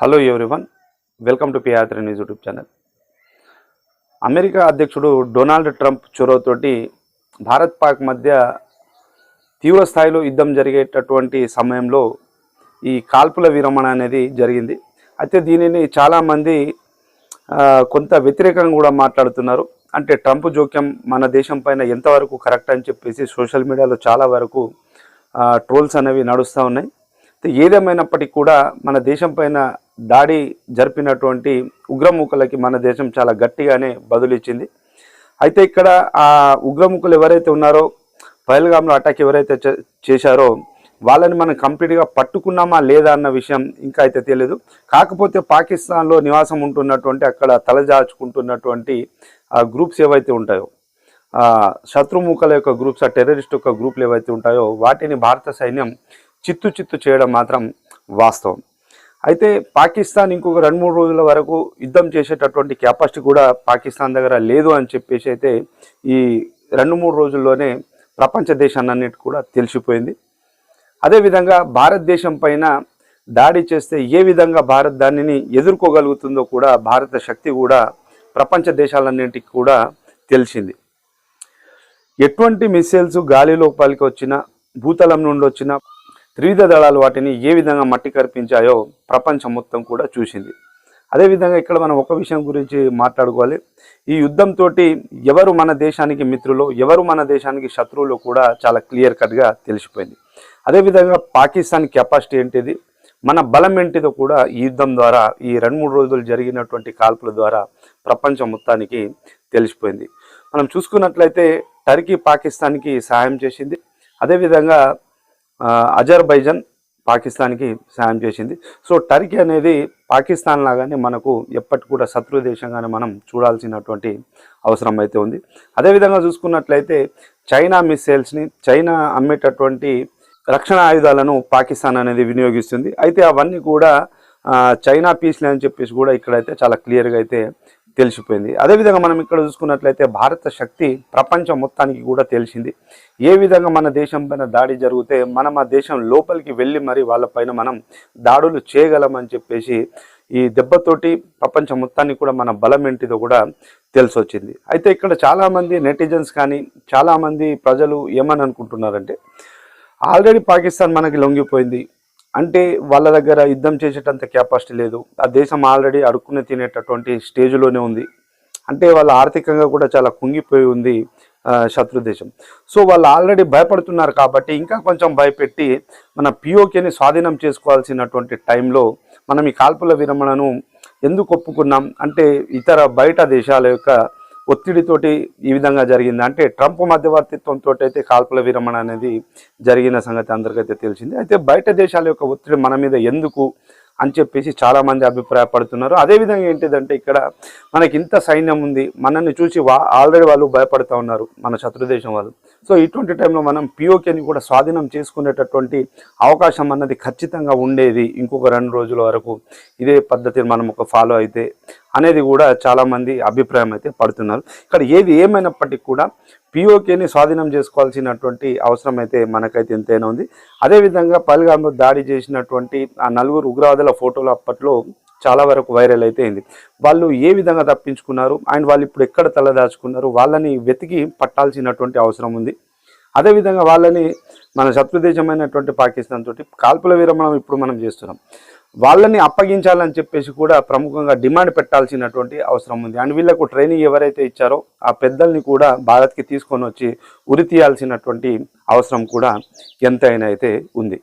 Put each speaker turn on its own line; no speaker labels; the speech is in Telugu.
హలో ఎవ్రీవన్ వెల్కమ్ టు పియాత్రి న్యూస్ యూట్యూబ్ ఛానల్ అమెరికా అధ్యక్షుడు డొనాల్డ్ ట్రంప్ చొరవతోటి భారత్ పాక్ మధ్య తీవ్ర స్థాయిలో యుద్ధం జరిగేటటువంటి సమయంలో ఈ కాల్పుల విరమణ అనేది జరిగింది. అయితే దీనిని చాలామంది కొంత వ్యతిరేకంగా కూడా మాట్లాడుతున్నారు. అంటే ట్రంప్ జోక్యం మన దేశం పైన ఎంతవరకు కరెక్ట్ అని చెప్పేసి సోషల్ మీడియాలో చాలా వరకు ట్రోల్స్ అనేవి నడుస్తూ ఉన్నాయి. ఏదేమైనప్పటికీ కూడా మన దేశం పైన దాడి జరిపినటువంటి ఉగ్రముఖులకి మన దేశం చాలా గట్టిగానే బదులిచ్చింది. అయితే ఇక్కడ ఆ ఉగ్రముఖులు ఎవరైతే ఉన్నారో పహల్గామ్లో అటాక్ ఎవరైతే చే- చేశారో వాళ్ళని మనం కంప్లీట్గా పట్టుకున్నామా లేదా అన్న విషయం ఇంకా అయితే తెలియదు కాకపోతే పాకిస్తాన్లో నివాసం ఉంటున్నటువంటి అక్కడ తలజాచుకుంటున్నటువంటి ఆ గ్రూప్స్ ఏవైతే ఉంటాయో శత్రుముఖల యొక్క గ్రూప్స్ ఆ టెర్రరిస్ట్ యొక్క గ్రూపులు ఏవైతే ఉంటాయో వాటిని భారత సైన్యం చిత్తు చిత్తు చేయడం మాత్రం వాస్తవం. అయితే పాకిస్తాన్ ఇంకొక రెండు మూడు రోజుల వరకు యుద్ధం చేసేటటువంటి కెపాసిటీ కూడా పాకిస్తాన్ దగ్గర లేదు అని చెప్పేసి అయితే ఈ రెండు మూడు రోజుల్లోనే ప్రపంచ దేశాలన్నిటి కూడా తెలిసిపోయింది. అదేవిధంగా భారతదేశం పైన దాడి చేస్తే ఏ విధంగా భారత్ దానిని ఎదుర్కోగలుగుతుందో కూడా భారత శక్తి కూడా ప్రపంచ దేశాలన్నింటికి కూడా తెలిసింది. ఎటువంటి మిస్సైల్స్ గాలి లోపలికి వచ్చినా భూతలం నుండి వచ్చిన త్రివిధ దళాలు వాటిని ఏ విధంగా మట్టి కరిపించాయో ప్రపంచం మొత్తం కూడా చూసింది. అదేవిధంగా ఇక్కడ మనం ఒక విషయం గురించి మాట్లాడుకోవాలి. ఈ యుద్ధంతో ఎవరు మన దేశానికి మిత్రులు ఎవరు మన దేశానికి శత్రువులు కూడా చాలా క్లియర్ కట్గా తెలిసిపోయింది. అదేవిధంగా పాకిస్తాన్ కెపాసిటీ ఏంటిది? మన బలం ఏంటిదో కూడా ఈ యుద్ధం ద్వారా ఈ రెండు మూడు రోజులు జరిగినటువంటి కాల్పుల ద్వారా ప్రపంచం మొత్తానికి తెలిసిపోయింది. మనం చూసుకున్నట్లయితే టర్కీ పాకిస్తాన్కి సహాయం చేసింది. అదేవిధంగా అజర్బైజాన్ పాకిస్తాన్కి సాయం చేసింది. సో టర్కీ అనేది పాకిస్తాన్ లాగానే మనకు ఎప్పటి కూడా శత్రు దేశంగానే మనం చూడాల్సినటువంటి అవసరం అయితే ఉంది. అదేవిధంగా చూసుకున్నట్లయితే చైనా మిస్సైల్స్ని చైనా అమ్మేటటువంటి రక్షణ ఆయుధాలను పాకిస్తాన్ అనేది వినియోగిస్తుంది. అయితే అవన్నీ కూడా చైనా పీస్లే అని చెప్పేసి కూడా ఇక్కడైతే చాలా క్లియర్గా అయితే తెలిసిపోయింది. అదేవిధంగా మనం ఇక్కడ చూసుకున్నట్లయితే భారత శక్తి ప్రపంచం మొత్తానికి కూడా తెలిసింది ఏ విధంగా మన దేశం పైన దాడి జరిగితే మనం ఆ దేశం లోపలికి వెళ్ళి మరి వాళ్ళపైన మనం దాడులు చేయగలమని చెప్పేసి ఈ దెబ్బతోటి ప్రపంచం మొత్తానికి కూడా మన బలం ఏంటిదో కూడా తెలిసి వచ్చింది అయితే ఇక్కడ చాలామంది నెటిజన్స్ కానీ చాలామంది ప్రజలు ఏమని అనుకుంటున్నారంటే ఆల్రెడీ పాకిస్తాన్ మనకి లొంగిపోయింది. అంటే వాళ్ళ దగ్గర యుద్ధం చేసేటంత కెపాసిటీ లేదు. ఆ దేశం ఆల్రెడీ అడుక్కుని తినేటటువంటి స్టేజ్లోనే ఉంది. అంటే వాళ్ళ ఆర్థికంగా కూడా చాలా కుంగిపోయి ఉంది శత్రు దేశం. సో వాళ్ళు ఆల్రెడీ భయపడుతున్నారు కాబట్టి ఇంకా కొంచెం భయపెట్టి మన పిఓకేని స్వాధీనం చేసుకోవాల్సినటువంటి టైంలో మనం ఈ కాల్పుల విరమణను ఎందుకు ఒప్పుకున్నాం? అంటే ఇతర బయట దేశాల యొక్క ఒత్తిడితోటి ఈ విధంగా జరిగింది? అంటే ట్రంప్ మధ్యవర్తిత్వంతో అయితే కాల్పుల విరమణ అనేది జరిగిన సంగతి అందరికైతే తెలిసింది. అయితే బయట దేశాల యొక్క ఒత్తిడి మన మీద ఎందుకు అని చెప్పేసి చాలామంది అభిప్రాయపడుతున్నారు. అదేవిధంగా ఏంటిదంటే ఇక్కడ మనకి ఇంత సైన్యం ఉంది మనల్ని చూసి వా ఆల్రెడీ వాళ్ళు భయపడుతూ ఉన్నారు మన శత్రుదేశం వాళ్ళు. సో ఇటువంటి టైంలో మనం పిఓకేని కూడా స్వాధీనం చేసుకునేటటువంటి అవకాశం అన్నది ఖచ్చితంగా ఉండేది ఇంకొక రెండు రోజుల వరకు. ఇదే పద్ధతిని మనం ఒక ఫాలో అయితే అనేది కూడా చాలామంది అభిప్రాయం అయితే పడుతున్నారు. ఇక్కడ ఏది ఏమైనప్పటికీ కూడా పిఓకేని స్వాధీనం చేసుకోవాల్సినటువంటి అవసరం అయితే మనకైతే ఎంతైనా ఉంది. అదేవిధంగా పల్గాంలో దాడి చేసినటువంటి ఆ నలుగురు ఉగ్రవాదుల ఫోటోలు అప్పట్లో చాలా వరకు వైరల్ అయితే అయింది. వాళ్ళు ఏ విధంగా తప్పించుకున్నారు? అండ్ వాళ్ళు ఇప్పుడు ఎక్కడ తలదాచుకున్నారు? వాళ్ళని వెతికి పట్టాల్సినటువంటి అవసరం ఉంది. అదేవిధంగా వాళ్ళని మన శత్రుదేశమైనటువంటి పాకిస్తాన్ తోటి కాల్పుల విరమణం ఇప్పుడు మనం చేస్తున్నాం. వాళ్ళని అప్పగించాలని చెప్పేసి కూడా ప్రముఖంగా డిమాండ్ పెట్టాల్సినటువంటి అవసరం ఉంది. అండ్ వీళ్ళకు ట్రైనింగ్ ఎవరైతే ఇచ్చారో ఆ పెద్దల్ని కూడా భారత్కి తీసుకొని వచ్చి ఉరి తీయాల్సినటువంటి అవసరం కూడా ఎంతైనా అయితే ఉంది.